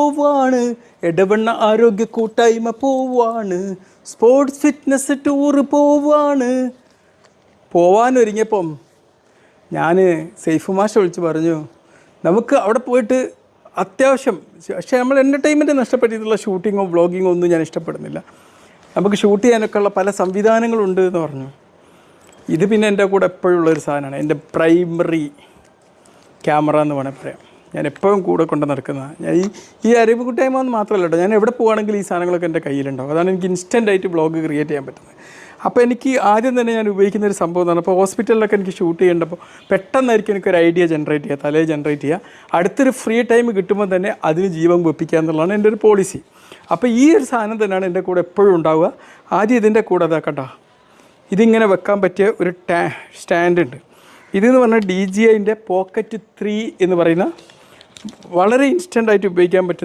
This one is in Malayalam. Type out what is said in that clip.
പോവാണ്. എടവണ്ണ ആരോഗ്യ കൂട്ടായ്മ പോവാണ്. സ്പോർട്സ് ഫിറ്റ്നസ് ടൂറ് പോവാണ്. പോവാനൊരുങ്ങിയപ്പം ഞാൻ സേഫ് മാഷ വിളിച്ച് പറഞ്ഞു നമുക്ക് അവിടെ പോയിട്ട് അത്യാവശ്യം പക്ഷേ നമ്മൾ എന്റർടൈൻമെന്റ് നഷ്ടപ്പെട്ടിട്ടുള്ള ഷൂട്ടിങ്ങോ വ്ളോഗിങ്ങോ ഒന്നും ഞാൻ ഇഷ്ടപ്പെടുന്നില്ല. നമുക്ക് ഷൂട്ട് ചെയ്യാനൊക്കെ ഉള്ള പല സംവിധാനങ്ങളുണ്ട് എന്ന് പറഞ്ഞു. ഇത് പിന്നെ എന്റെ കൂടെ എപ്പോഴും ഉള്ളൊരു സാധനമാണ്. എന്റെ പ്രൈമറി ക്യാമറ എന്ന് വേണമെങ്കിൽ പറയാം. ഞാൻ എപ്പോഴും കൂടെ കൊണ്ട് നടക്കുന്ന ഞാൻ ഈ ഈ അറിവ് കൂട്ടായ്മ എന്ന് മാത്രമല്ല കേട്ടോ ഞാൻ എവിടെ പോകുകയാണെങ്കിലും ഈ സാധനങ്ങളൊക്കെ എന്റെ കയ്യിലുണ്ടാവും. അതാണ് എനിക്ക് ഇൻസ്റ്റന്റ് ആയിട്ട് ബ്ലോഗ് ക്രിയേറ്റ് ചെയ്യാൻ പറ്റുന്നത്. അപ്പോൾ എനിക്ക് ആദ്യം തന്നെ ഞാൻ ഉപയോഗിക്കുന്ന ഒരു സംഭവം എന്നാണ്. അപ്പോൾ ഹോസ്പിറ്റലിലൊക്കെ എനിക്ക് ഷൂട്ട് ചെയ്യേണ്ടപ്പോൾ പെട്ടെന്നായിരിക്കും എനിക്കൊരു ഐഡിയ ജനറേറ്റ് ചെയ്യുക തലേ ജനറേറ്റ് ചെയ്യുക. അടുത്തൊരു ഫ്രീ ടൈം കിട്ടുമ്പോൾ തന്നെ അതിന് ജീവൻ വെപ്പിക്കുക എന്നുള്ളതാണ് എന്റെ ഒരു പോളിസി അപ്പോൾ ഈ ഒരു സാധനം തന്നെയാണ് എന്റെ കൂടെ എപ്പോഴും ഉണ്ടാവുക. ആദ്യം ഇതിന്റെ കൂടെ അതാക്കണ്ട ഇതിങ്ങനെ വെക്കാൻ പറ്റിയ ഒരു സ്റ്റാൻഡ് ഉണ്ട്. ഇതെന്ന് പറഞ്ഞാൽ ഡി ജി ഐന്റെ പോക്കറ്റ് ത്രീ എന്ന് പറയുന്ന വളരെ ഇൻസ്റ്റന്റ് ആയിട്ട് ഉപയോഗിക്കാൻ പറ്റുന്ന